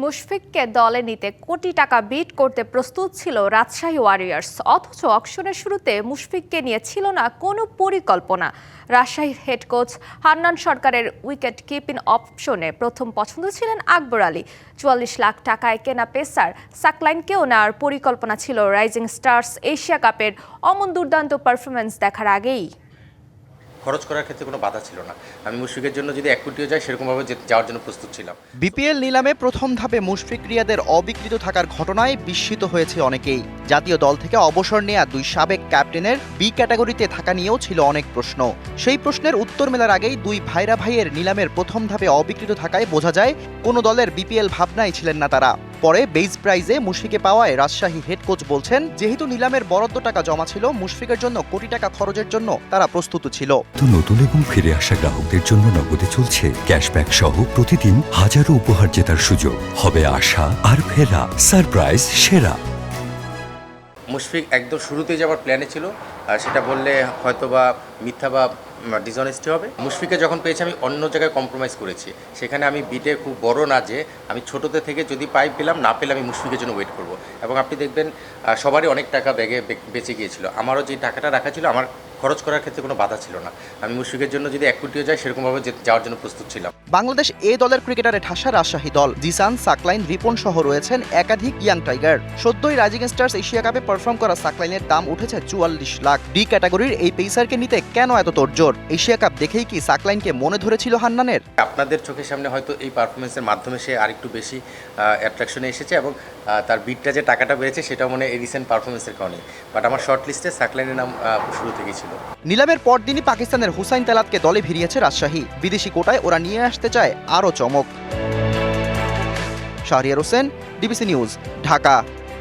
মুশফিককে দলে নিতে কোটি টাকা বিট করতে প্রস্তুত ছিল রাজশাহী ওয়ারিয়ার্স অথচ অকশনের শুরুতে মুশফিককে নিয়ে ছিল না কোনো পরিকল্পনা। রাজশাহীর হেড কোচ হান্নান সরকারের উইকেট কিপিং অপশনে প্রথম পছন্দ ছিলেন আকবর আলী। চুয়াল্লিশ লাখ টাকায় কেনা পেসার সাকলাইনকেও নেওয়ার পরিকল্পনা ছিল রাইজিং স্টার্স এশিয়া কাপের অমন দুর্দান্ত পারফরমেন্স দেখার আগেই। খরচ করার ক্ষেত্রে কোনো বাধা ছিল না। আমি মুশফিকের জন্য যদি এক কোটিও যায় সেরকমভাবে যাওয়ার জন্য প্রস্তুত ছিলাম। বিপিএল নিলামে প্রথম ধাপে মুশফিক রিয়াদের অবিকৃত থাকার ঘটনায় বিস্মিত হয়েছে অনেকেই। জাতীয় দল থেকে অবসর নেয়া দুই সাবেক ক্যাপ্টেনের বি ক্যাটাগরিতে থাকা নিয়েও ছিল অনেক প্রশ্ন। সেই প্রশ্নের উত্তর মেলার আগেই দুই ভাইরা ভাইয়ের নিলামের প্রথম ধাপে অবিকৃত থাকায় বোঝা যায়, কোনো দলের বিপিএল ভাবনাই ছিলেন না তারা। পরে বেস প্রাইজে মুশফিকে পাওয়ায় রাজশাহী হেড কোচ বলছেন যেহেতু নিলামের বরাদ্দ টাকা জমা ছিল মুশফিকের জন্য কোটি টাকা খরচের জন্য তারা প্রস্তুত ছিল। তো নতুন এবং ফিরে আসা গ্রাহকদের জন্য নগদে চলছে ক্যাশব্যাক সহ প্রতিদিন হাজারো উপহার জেতার সুযোগ। হবে আশা আর ফেরা সারপ্রাইজ সেরা। মুশফিক একদম শুরুতেই যাওয়ার প্ল্যানে ছিল আর সেটা বললে হয়তো বা মিথ্যা বা ডিসঅনেস্টি হবে। মুশফিকে যখন পেয়েছি, আমি অন্য জায়গায় কম্প্রোমাইজ করেছি। সেখানে আমি বিটে খুব বড় না যে, আমি ছোটোতে থেকে যদি পাই পেলাম, না পেলে আমি মুশফিকের জন্য ওয়েট করব। এবং আপনি দেখবেন সবারই অনেক টাকা ব্যাগে বেঁচে গিয়েছিল। আমারও যে টাকাটা রাখা ছিল, আমার খরচ করার ক্ষেত্রে কোনো বাধা ছিল না। আমি মুশফিকের জন্য যদি এক কোটিও যায় সেরকমভাবে যাওয়ার জন্য প্রস্তুত ছিলাম। বাংলাদেশ এ দলের ক্রিকেটারে ঠাসা রাজশাহী দল। জিসান সাকলাইন রিপন সহ রয়েছেন একাধিক ইয়াং টাইগার। সদ্যই রাইজিং স্টার্স এশিয়া কাপে পারফর্ম করা সাকলাইনের দাম উঠেছে চুয়াল্লিশ লাখ। ডি ক্যাটাগরির এই পেসারকে নিতে কেন এত তোড়জোড়? এশিয়া কাপ দেখেই কি সাকলাইনকে মনে ধরেছিল হান্নানের? আপনাদের চোখের সামনে হয়তো এই পারফরমেন্সের মাধ্যমে সে আরেকটু বেশি অ্যাট্রাকশনে এসেছে এবং তার বিটটা যে টাকাটা বেড়েছে সেটাও মনে এই রিসেন্ট পারফরমেন্সের কারণে। বাট আমার শর্ট লিস্টে সাকলাইনের নাম শুরু থেকেই ছিল। নিলামের পরদিনই পাকিস্তানের হুসাইন তেলাতকে দলে ভিড়িয়েছে রাজশাহী। বিদেশি কোটায় ওরা নিয়ে আসতে চায় আরও চমক। Shahriar Hossain, DBC news, Dhaka.